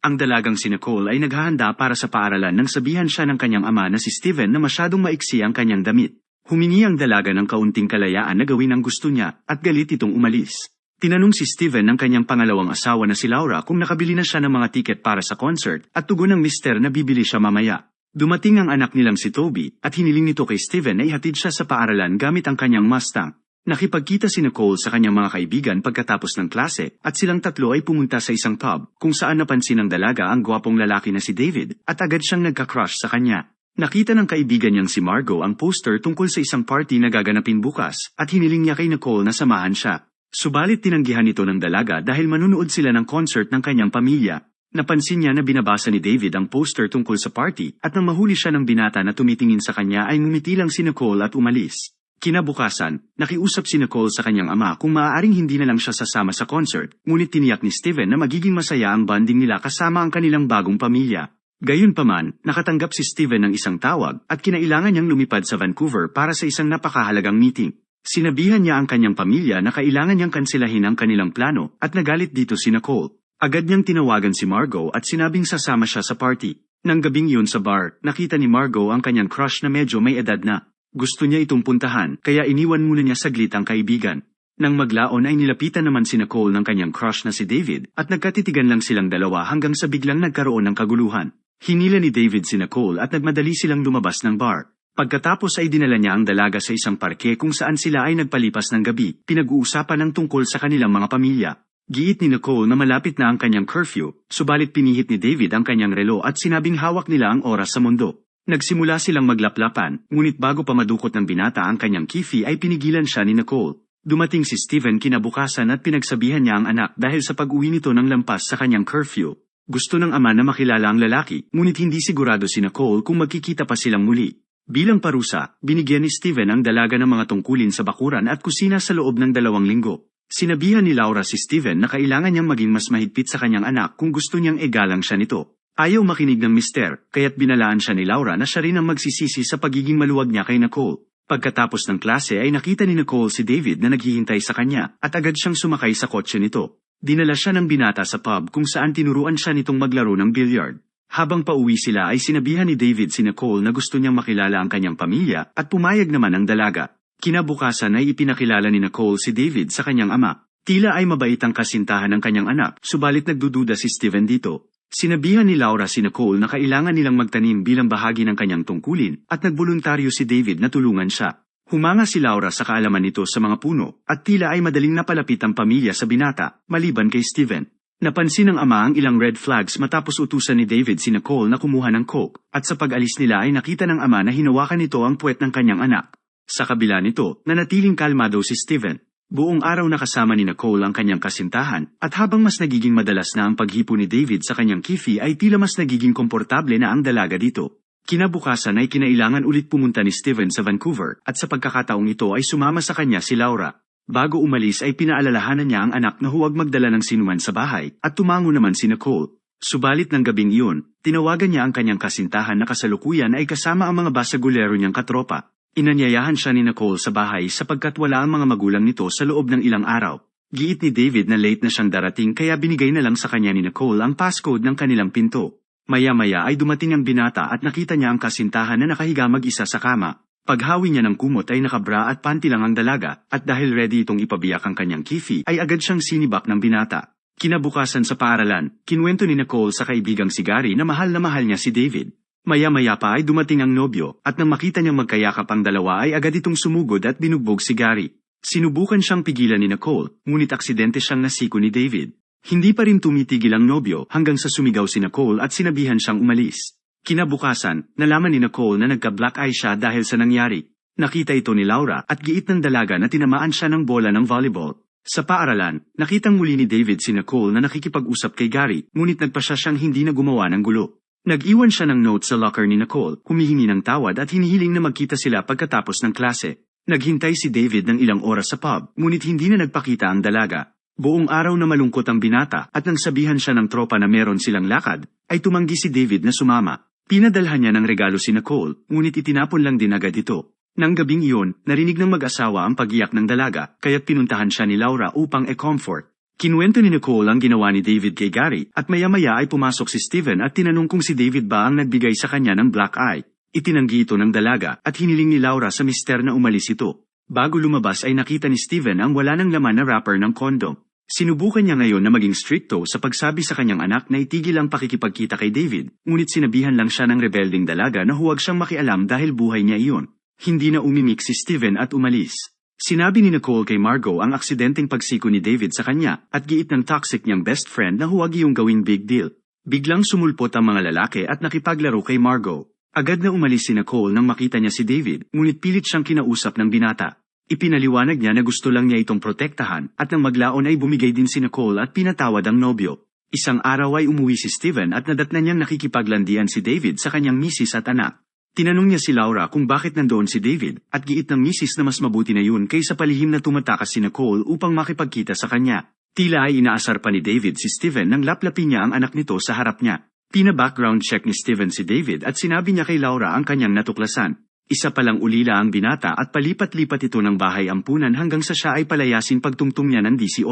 Ang dalagang si Nicole ay naghahanda para sa paaralan nang sabihan siya ng kanyang ama na si Steven na masyadong maiksi ang kanyang damit. Humingi ang dalaga ng kaunting kalayaan na gawin ang gusto niya at galit itong umalis. Tinanong si Steven ng kanyang pangalawang asawa na si Laura kung nakabili na siya ng mga tiket para sa concert at tugon ng mister na bibili siya mamaya. Dumating ang anak nilang si Toby at hiniling nito kay Steven na ihatid siya sa paaralan gamit ang kanyang Mustang. Nakipagkita si Nicole sa kanyang mga kaibigan pagkatapos ng klase at silang tatlo ay pumunta sa isang pub kung saan napansin ng dalaga ang gwapong lalaki na si David at agad siyang nagka-crush sa kanya. Nakita ng kaibigan niyang si Margot ang poster tungkol sa isang party na gaganapin bukas at hiniling niya kay Nicole na samahan siya. Subalit tinanggihan ito ng dalaga dahil manunood sila ng concert ng kanyang pamilya. Napansin niya na binabasa ni David ang poster tungkol sa party at nang mahuli siya ng binata na tumitingin sa kanya ay ngumiti lang si Nicole at umalis. Kinabukasan, nakiusap si Nicole sa kanyang ama kung maaaring hindi na lang siya sasama sa concert, ngunit tiniyak ni Steven na magiging masaya ang bonding nila kasama ang kanilang bagong pamilya. Gayunpaman, nakatanggap si Steven ng isang tawag at kinailangan niyang lumipad sa Vancouver para sa isang napakahalagang meeting. Sinabihan niya ang kanyang pamilya na kailangan niyang kansilahin ang kanilang plano at nagalit dito si Nicole. Agad niyang tinawagan si Margot at sinabing sasama siya sa party. Nang gabing yun sa bar, nakita ni Margot ang kanyang crush na medyo may edad na. Gusto niya itong puntahan, kaya iniwan muna niya saglit ang kaibigan. Nang maglaon ay nilapitan naman si Nicole ng kanyang crush na si David at nagkatitigan lang silang dalawa hanggang sa biglang nagkaroon ng kaguluhan. Hinila ni David si Nicole at nagmadali silang lumabas ng bar. Pagkatapos ay dinala niya ang dalaga sa isang parke kung saan sila ay nagpalipas ng gabi, pinag-uusapan ng tungkol sa kanilang mga pamilya. Giit ni Nicole na malapit na ang kanyang curfew, subalit pinihit ni David ang kanyang relo at sinabing hawak nila ang oras sa mundo. Nagsimula silang maglaplapan, ngunit bago pa madukot ng binata ang kanyang kifi ay pinigilan siya ni Nicole. Dumating si Steven kinabukasan at pinagsabihan niya ang anak dahil sa pag-uwi nito ng lampas sa kanyang curfew. Gusto ng ama na makilala ang lalaki, ngunit hindi sigurado si Nicole kung magkikita pa silang muli. Bilang parusa, binigyan ni Steven ang dalaga ng mga tungkulin sa bakuran at kusina sa loob ng dalawang linggo. Sinabihan ni Laura si Steven na kailangan niyang maging mas mahigpit sa kanyang anak kung gusto niyang egalang siya nito. Ayaw makinig ng mister, kaya't binalaan siya ni Laura na siya rin ang magsisisi sa pagiging maluwag niya kay Nicole. Pagkatapos ng klase ay nakita ni Nicole si David na naghihintay sa kanya at agad siyang sumakay sa kotse nito. Dinala siya ng binata sa pub kung saan tinuruan siya nitong maglaro ng billiard. Habang pauwi sila ay sinabihan ni David si Nicole na gusto niyang makilala ang kanyang pamilya at pumayag naman ang dalaga. Kinabukasan ay ipinakilala ni Nicole si David sa kanyang ama. Tila ay mabait ang kasintahan ng kanyang anak, subalit nagdududa si Steven dito. Sinabihan ni Laura si Nicole na kailangan nilang magtanim bilang bahagi ng kanyang tungkulin at nagboluntaryo si David na tulungan siya. Humanga si Laura sa kaalaman nito sa mga puno at tila ay madaling napalapit ang pamilya sa binata, maliban kay Steven. Napansin ng ama ang ilang red flags matapos utusan ni David si Nicole na kumuha ng coke at sa pag-alis nila ay nakita ng ama na hinawakan nito ang puwet ng kanyang anak. Sa kabila nito, nanatiling kalmado si Steven Buong araw nakasama ni Nicole ang kanyang kasintahan at habang mas nagiging madalas na ang paghipo ni David sa kanyang kifi ay tila mas nagiging komportable na ang dalaga dito. Kinabukasan ay kinailangan ulit pumunta ni Steven sa Vancouver at sa pagkakataong ito ay sumama sa kanya si Laura. Bago umalis ay pinaalalahanan niya ang anak na huwag magdala ng sinuman sa bahay at tumango naman si Nicole. Subalit ng gabing iyon, tinawagan niya ang kanyang kasintahan na kasalukuyan ay kasama ang mga basagulero niyang katropa. Inanyayahan siya ni Nicole sa bahay sapagkat wala ang mga magulang nito sa loob ng ilang araw. Giit ni David na late na siyang darating kaya binigay na lang sa kanya ni Nicole ang passcode ng kanilang pinto. Maya-maya ay dumating ang binata at nakita niya ang kasintahan na nakahiga mag-isa sa kama. Paghawi niya ng kumot ay nakabra at panty lang ang dalaga, at dahil ready itong ipabiyak ang kanyang kifi, ay agad siyang sinibak ng binata. Kinabukasan sa paaralan, kinwento ni Nicole sa kaibigang si Gary na mahal na mahal niya si David. Maya-maya pa ay dumating ang nobyo at nang makita niyang magkayakap ang dalawa ay agad itong sumugod at binugbog si Gary. Sinubukan siyang pigilan ni Nicole, ngunit aksidente siyang nasiko ni David. Hindi pa rin tumitigil ang nobyo hanggang sa sumigaw si Nicole at sinabihan siyang umalis. Kinabukasan, nalaman ni Nicole na nagka-black eye siya dahil sa nangyari. Nakita ito ni Laura at giit ng dalaga na tinamaan siya ng bola ng volleyball. Sa paaralan, nakitang muli ni David si Nicole na nakikipag-usap kay Gary, ngunit nagpa siya siyang hindi na gumawa ng gulo. Nag-iwan siya ng note sa locker ni Nicole, humihingi ng tawad at hinihiling na magkita sila pagkatapos ng klase. Naghintay si David ng ilang oras sa pub, ngunit hindi na nagpakita ang dalaga. Buong araw na malungkot ang binata at nang sabihan siya ng tropa na meron silang lakad, ay tumanggi si David na sumama. Pinadalhan niya ng regalo si Nicole, ngunit itinapon lang din agad ito. Nang gabing iyon, narinig ng mag-asawa ang pagiyak ng dalaga, kaya't pinuntahan siya ni Laura upang e-comfort. Kinuwento ni Nicole ang ginawa ni David kay Gary at maya-maya ay pumasok si Steven at tinanong kung si David ba ang nagbigay sa kanya ng black eye. Itinanggi ito ng dalaga at hiniling ni Laura sa mister na umalis ito. Bago lumabas ay nakita ni Steven ang wala ng laman na wrapper ng kondom. Sinubukan niya ngayon na maging stricto sa pagsabi sa kanyang anak na itigil ang pakikipagkita kay David, ngunit sinabihan lang siya ng rebelding dalaga na huwag siyang makialam dahil buhay niya iyon. Hindi na umimik si Steven at umalis. Sinabi ni Nicole kay Margot ang aksidenteng pagsiko ni David sa kanya at giit ng toxic niyang best friend na huwag iyong gawing big deal. Biglang sumulpot ang mga lalaki at nakipaglaro kay Margot. Agad na umalis si Nicole nang makita niya si David, ngunit pilit siyang kinausap ng binata. Ipinaliwanag niya na gusto lang niya itong protektahan at nang maglaon ay bumigay din si Nicole at pinatawad ang nobyo. Isang araw ay umuwi si Steven at nadatna niyang nakikipaglandian si David sa kanyang misis at anak. Tinanong niya si Laura kung bakit nandoon si David at giit ng misis na mas mabuti na yun kaysa palihim na tumatakas si Nicole upang makipagkita sa kanya. Tila ay inaasar pa ni David si Steven nang laplapin niya ang anak nito sa harap niya. Pina-background check ni Steven si David at sinabi niya kay Laura ang kanyang natuklasan. Isa palang ulila ang binata at palipat-lipat ito ng bahay ampunan hanggang sa siya ay palayasin pagtungtong niya ng 18.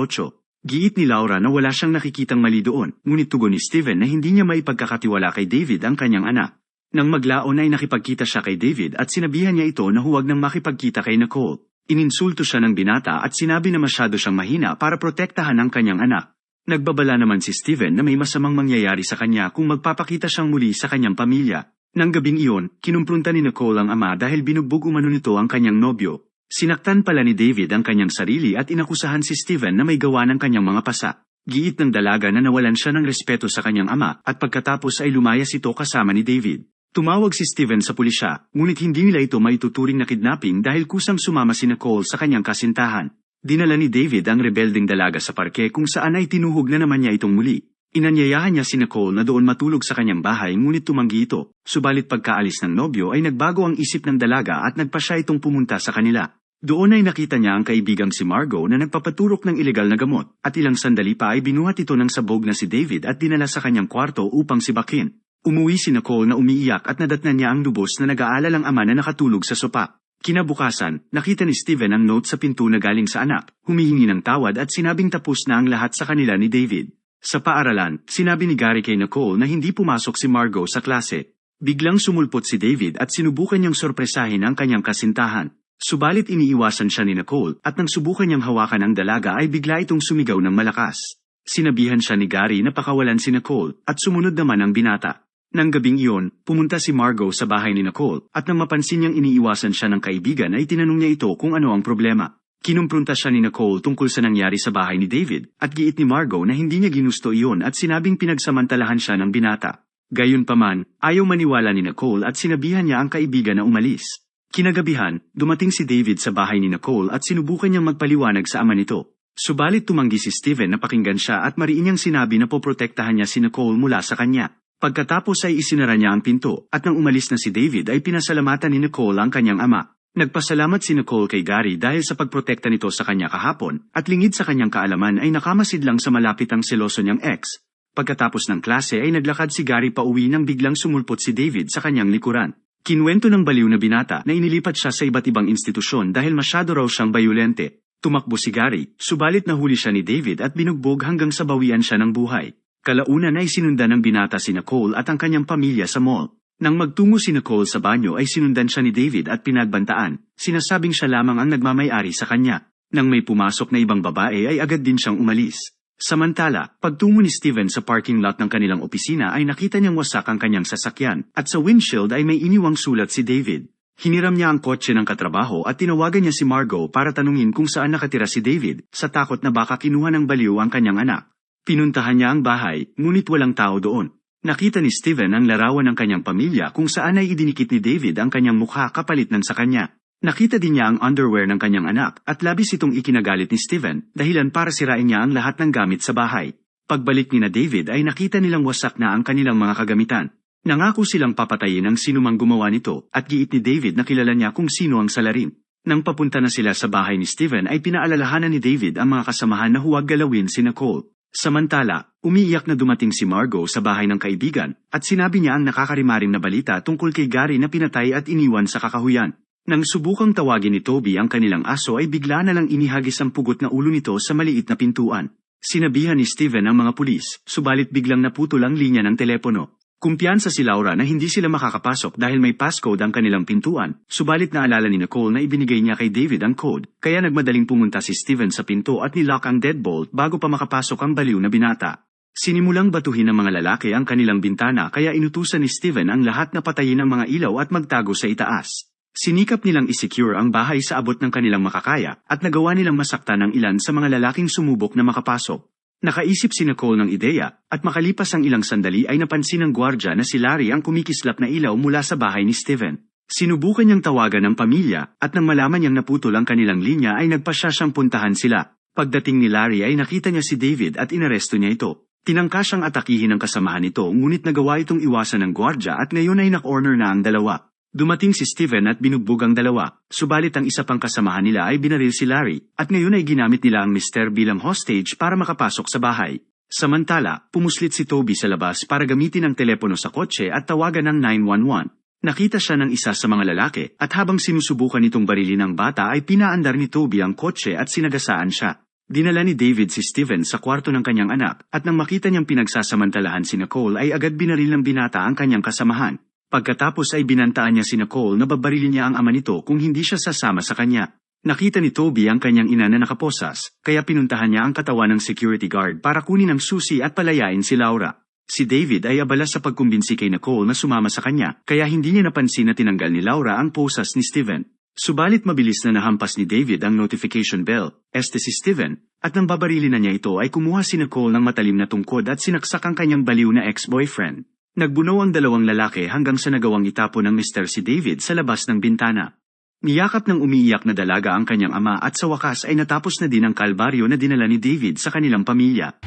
Giit ni Laura na wala siyang nakikitang mali doon, ngunit tugon ni Steven na hindi niya maipagkakatiwala kay David ang kanyang anak. Nang maglaon ay nakipagkita siya kay David at sinabihan niya ito na huwag nang makipagkita kay Nicole. Ininsulto siya ng binata at sinabi na masyado siyang mahina para protektahan ang kanyang anak. Nagbabala naman si Steven na may masamang mangyayari sa kanya kung magpapakita siyang muli sa kanyang pamilya. Nang gabing iyon, kinumprunta ni Nicole ang ama dahil binugbog umano nito ang kanyang nobyo. Sinaktan pala ni David ang kanyang sarili at inakusahan si Steven na may gawa ng kanyang mga pasa. Giit ng dalaga na nawalan siya ng respeto sa kanyang ama at pagkatapos ay lumayas ito kasama ni David. Tumawag si Steven sa pulisya, ngunit hindi nila ito maituturing na kidnapping dahil kusang sumama si Nicole sa kanyang kasintahan. Dinala ni David ang rebelding dalaga sa parke kung saan ay tinuhog na naman niya itong muli. Inanyayahan niya si Nicole na doon matulog sa kanyang bahay ngunit tumanggi ito, subalit pagkaalis ng nobyo ay nagbago ang isip ng dalaga at nagpa siya itong pumunta sa kanila. Doon ay nakita niya ang kaibigang si Margot na nagpapaturok ng ilegal na gamot at ilang sandali pa ay binuhat ito ng sabog na si David at dinala sa kanyang kwarto upang sibakin. Umuwi si Nicole na umiiyak at nadatnan niya ang lubos na nag-aalalang ama na nakatulog sa sopa. Kinabukasan, nakita ni Steven ang note sa pinto na galing sa anak, humihingi ng tawad at sinabing tapos na ang lahat sa kanila ni David. Sa paaralan, sinabi ni Gary kay Nicole na hindi pumasok si Margot sa klase. Biglang sumulpot si David at sinubukan niyang sorpresahin ang kanyang kasintahan. Subalit iniiwasan siya ni Nicole at nang subukan niyang hawakan ang dalaga ay bigla itong sumigaw ng malakas. Sinabihan siya ni Gary na pakawalan si Nicole at sumunod naman ang binata. Nang gabing iyon, pumunta si Margot sa bahay ni Nicole at nang mapansin niyang iniiwasan siya ng kaibigan ay tinanong niya ito kung ano ang problema. Kinumprunta siya ni Nicole tungkol sa nangyari sa bahay ni David at giit ni Margot na hindi niya ginusto iyon at sinabing pinagsamantalahan siya ng binata. Gayunpaman, ayaw maniwala ni Nicole at sinabihan niya ang kaibigan na umalis. Kinagabihan, dumating si David sa bahay ni Nicole at sinubukan niyang magpaliwanag sa ama nito. Subalit tumanggi si Steven na pakinggan siya at mariin niyang sinabi na poprotektahan niya si Nicole mula sa kanya. Pagkatapos ay isinara niya ang pinto at nang umalis na si David ay pinasalamatan ni Nicole ang kanyang ama. Nagpasalamat si Nicole kay Gary dahil sa pagprotekta nito sa kanya kahapon at lingid sa kanyang kaalaman ay nakamasid lang sa malapit ang seloso niyang ex. Pagkatapos ng klase ay naglakad si Gary pa uwi nang biglang sumulpot si David sa kanyang likuran. Kinwento ng baliw na binata na inilipat siya sa iba't ibang institusyon dahil masyado raw siyang bayulente. Tumakbo si Gary, subalit nahuli siya ni David at binugbog hanggang sa bawian siya ng buhay. Kalaunan ay sinundan ng binata si Nicole at ang kanyang pamilya sa mall. Nang magtungo si Nicole sa banyo ay sinundan siya ni David at pinagbantaan, sinasabing siya lamang ang nagmamayari sa kanya. Nang may pumasok na ibang babae ay agad din siyang umalis. Samantala, pagtungo ni Steven sa parking lot ng kanilang opisina ay nakita niyang wasak ang kanyang sasakyan at sa windshield ay may iniwang sulat si David. Hiniram niya ang kotse ng katrabaho at tinawagan niya si Margot para tanungin kung saan nakatira si David sa takot na baka kinuha ng baliw ang kanyang anak. Pinuntahan niya ang bahay, ngunit walang tao doon. Nakita ni Steven ang larawan ng kanyang pamilya kung saan ay idinikit ni David ang kanyang mukha kapalit ng sa kanya. Nakita din niya ang underwear ng kanyang anak at labis itong ikinagalit ni Steven dahilan para sirain niya ang lahat ng gamit sa bahay. Pagbalik ni na David ay nakita nilang wasak na ang kanilang mga kagamitan. Nangako silang papatayin ang sinumang gumawa nito at giit ni David na kilala niya kung sino ang salarin. Nang papunta na sila sa bahay ni Steven ay pinaalalahanan ni David ang mga kasamahan na huwag galawin si Nicole. Samantala, umiiyak na dumating si Margot sa bahay ng kaibigan at sinabi niya ang nakakarimarim na balita tungkol kay Gary na pinatay at iniwan sa kakahuyan. Nang subukang tawagin ni Toby ang kanilang aso ay bigla na lang inihagis ang pugot na ulo nito sa maliit na pintuan. Sinabihan ni Steven ang mga pulis, subalit biglang naputol ang linya ng telepono. Kumpiyansa si Laura na hindi sila makakapasok dahil may passcode ang kanilang pintuan, subalit naalala ni Nicole na ibinigay niya kay David ang code, kaya nagmadaling pumunta si Steven sa pinto at nilock ang deadbolt bago pa makapasok ang baliw na binata. Sinimulang batuhin ng mga lalaki ang kanilang bintana kaya inutusan ni Steven ang lahat na patayin ang mga ilaw at magtago sa itaas. Sinikap nilang isecure ang bahay sa abot ng kanilang makakaya at nagawa nilang masaktan ang ilan sa mga lalaking sumubok na makapasok. Nakaisip si Nicole ng ideya at makalipas ang ilang sandali ay napansin ng gwardya na si Larry ang kumikislap na ilaw mula sa bahay ni Steven. Sinubukan niyang tawagan ng pamilya at nang malaman niyang naputol ang kanilang linya ay nagpasya siyang puntahan sila. Pagdating ni Larry ay nakita niya si David at inaresto niya ito. Tinangka siyang atakihin ng kasamahan nito ngunit nagawa itong iwasan ng gwardya at ngayon ay nak-corner na ang dalawa. Dumating si Steven at binugbog ang dalawa, subalit ang isa pang kasamahan nila ay binaril si Larry, at ngayon ay ginamit nila ang Mr. bilang hostage para makapasok sa bahay. Samantala, pumuslit si Toby sa labas para gamitin ang telepono sa kotse at tawagan ng 911. Nakita siya ng isa sa mga lalaki at habang sinusubukan itong barilin ng bata ay pinaandar ni Toby ang kotse at sinagasaan siya. Dinala ni David si Steven sa kwarto ng kanyang anak at nang makita niyang pinagsasamantalahan si Nicole ay agad binaril ng binata ang kanyang kasamahan. Pagkatapos ay binantaan niya si Nicole na babarilin niya ang ama nito kung hindi siya sasama sa kanya. Nakita ni Toby ang kanyang ina na nakaposas, kaya pinuntahan niya ang katawan ng security guard para kunin ang susi at palayain si Laura. Si David ay abala sa pagkumbinsi kay Nicole na sumama sa kanya, kaya hindi niya napansin na tinanggal ni Laura ang posas ni Steven. Subalit mabilis na nahampas ni David ang notification bell, este si Steven, at nang babarilin na niya ito ay kumuha si Nicole ng matalim na tungkod at sinaksak ang kanyang baliw na ex-boyfriend. Nagbuno ang dalawang lalaki hanggang sa nagawang itapo ng Mr. si David sa labas ng bintana. Niyakap ng umiiyak na dalaga ang kanyang ama at sa wakas ay natapos na din ang kalbaryo na dinala ni David sa kanilang pamilya.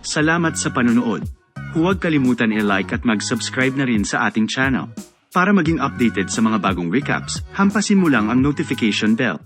Salamat sa panonood. Huwag kalimutan i-like at mag-subscribe na rin sa ating channel. Para maging updated sa mga bagong recaps, hampasin mo lang ang notification bell.